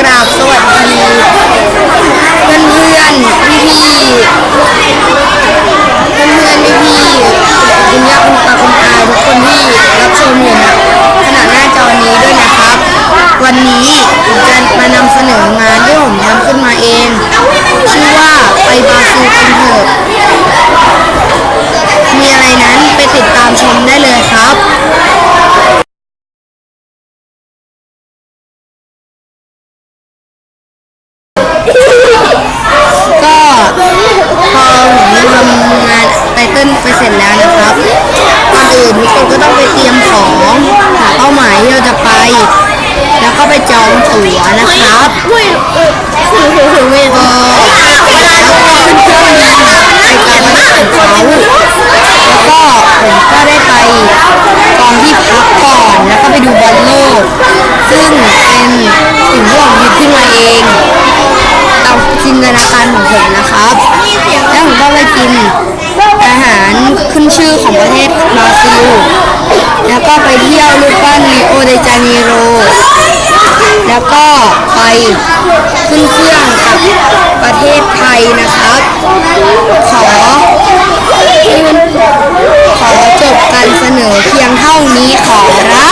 กราบสวัสดี เพื่อนเพื่อนพี่พี่เพื่อนเพื่อนพี่พี่คุณย่าคุณตาคุณอาทุกคนที่รับชมอยู่นะขณะหน้าจอนี้ด้วยนะครับ วันนี้ผมจะมานำเสนองานที่ผมทำขึ้นมาเอง ชื่อว่าไปบาซิลกันเถอะมีอะไรนั้นไปติดตามชมได้เลย เสร็จแล้วนะครับก่อนอื่นทุกคนก็ต้องไปเตรียมของหาเป้าหมายที่เราจะไป แล้วก็ไปจองตั๋วนะครับก็แล้วก็ขึ้นเครื่องบินไปการบ้านเขาแล้วก็ผมก็ได้ไปกองที่พักก่อนแล้วก็ไปดูบอลโลกซึ่งเป็นสิ่งที่ผมคิดขึ้นมาเองตามจินตนาการของผมนะครับแล้วผมก็ไปกินอาหาร ของประเทศบราซิล แล้วก็ไปเที่ยวรูปปั้นริโอเดจาเนโร แล้วก็ไปขึ้นเครื่องกับประเทศไทยนะครับ ขอให้นขอจบการเสนอเพียงเท่านี้ขอรับ